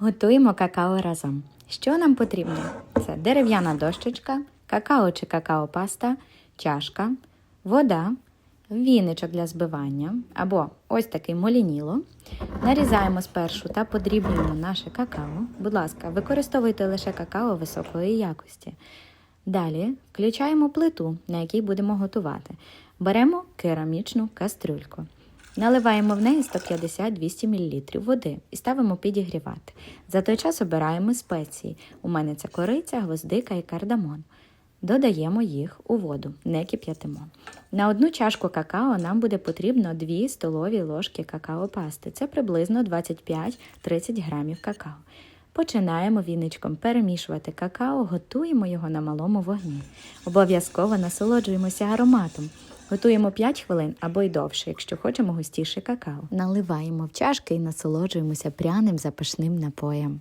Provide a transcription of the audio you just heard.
Готуємо какао разом. Що нам потрібно? Це дерев'яна дощечка, какао чи какао-паста, чашка, вода, віничок для збивання або ось такий молініло. Нарізаємо спершу та подрібнюємо наше какао. Будь ласка, використовуйте лише какао високої якості. Далі включаємо плиту, на якій будемо готувати. Беремо керамічну кастрюльку. Наливаємо в неї 150-200 мл води і ставимо підігрівати. За той час обираємо спеції. У мене це кориця, гвоздика і кардамон. Додаємо їх у воду, не кип'ятимо. На одну чашку какао нам буде потрібно 2 столові ложки какао-пасти. Це приблизно 25-30 грамів какао. Починаємо віничком перемішувати какао, готуємо його на малому вогні. Обов'язково насолоджуємося ароматом. Готуємо 5 хвилин або й довше, якщо хочемо густіше какао. Наливаємо в чашки і насолоджуємося пряним запашним напоєм.